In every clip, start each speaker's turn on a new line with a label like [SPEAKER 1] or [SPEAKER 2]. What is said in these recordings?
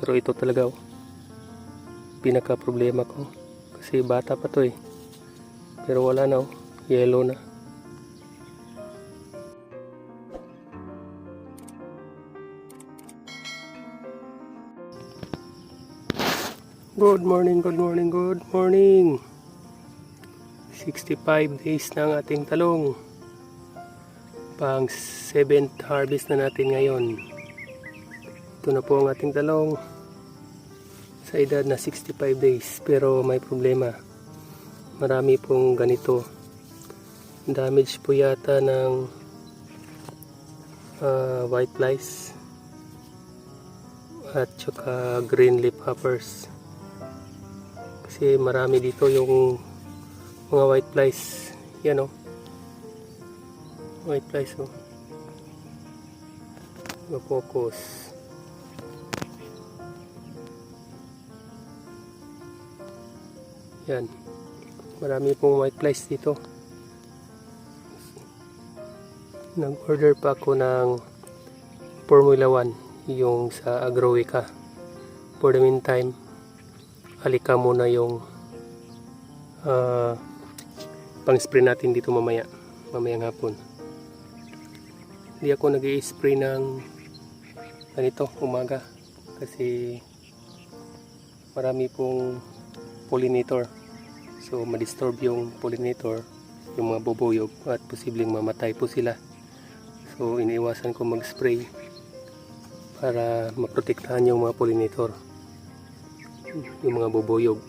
[SPEAKER 1] Pero ito talaga oh, pinaka problema ko. Kasi bata pa to eh. Pero wala na oh, yellow na. Good morning, good morning, good morning. 65 days na ang ating talong. Pang 7th harvest na natin ngayon. Ito na po ang ating talong sa edad na 65 days. Pero may problema. Marami pong ganito. Damage po yata ng ah, white flies at saka green leaf hoppers. Kasi marami dito yung mga white flies. Yan o. White flies o. focus Yan. Marami pong white flies dito. Nag-order pa ako ng Formula 1 yung sa Agroica. For the meantime, halika muna yung ah, pang-spray natin dito mamaya. Mamayang hapon. Hindi ako nag spray ng ganito, umaga. Kasi marami pong pollinator. So, ma-disturb yung pollinator, yung mga bubuyog at posibleng mamatay po sila. So, iniiwasan ko mag-spray para maprotektahan yung mga pollinator, yung mga bubuyog.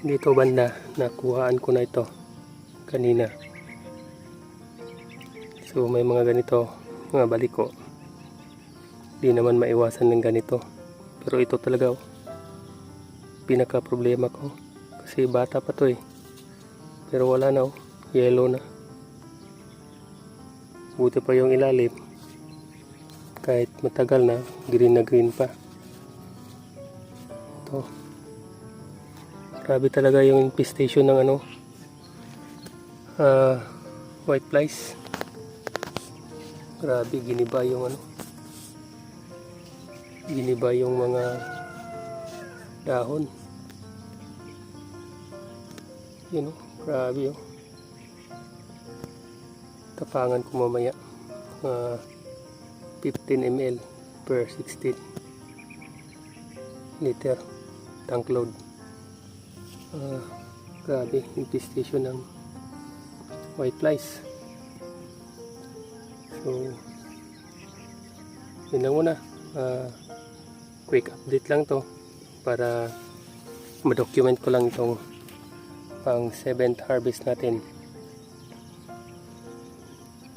[SPEAKER 1] Dito banda, nakuhaan ko na ito kanina. So, may mga ganito, mga baliko. Di naman maiwasan ng ganito. Pero ito talaga, oh pinaka problema ko. Kasi bata pa to eh. Pero wala na oh. Yellow na. Buti pa yung ilalim. Kahit matagal na green na green pa. Ito. Grabe talaga yung infestation ng ano. Ah white flies. Grabe giniba yung ano. Giniba yung mga dahon. Yun oh, grabe oh. Tapangan ko mamaya. Uh, 15 ml per 16 liter tank load. Uh, grabe, infestation ng white flies. So, yun lang muna. Uh, quick update lang to para ma-document ko lang itong pang 7th harvest natin.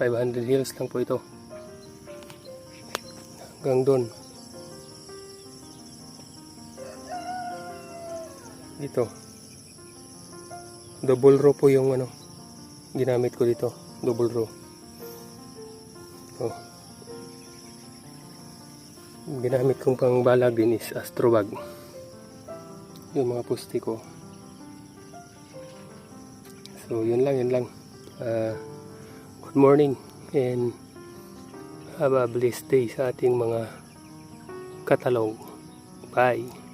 [SPEAKER 1] 500 hills lang po ito. Hanggang doon dito. Double row po yung ano ginamit ko dito. Double row. Oh ginamit kong pang balag din is astrobag yung mga pusti ko. So yun lang yun lang. Uh, good morning and have a blessed day sa ating mga katalong. Bye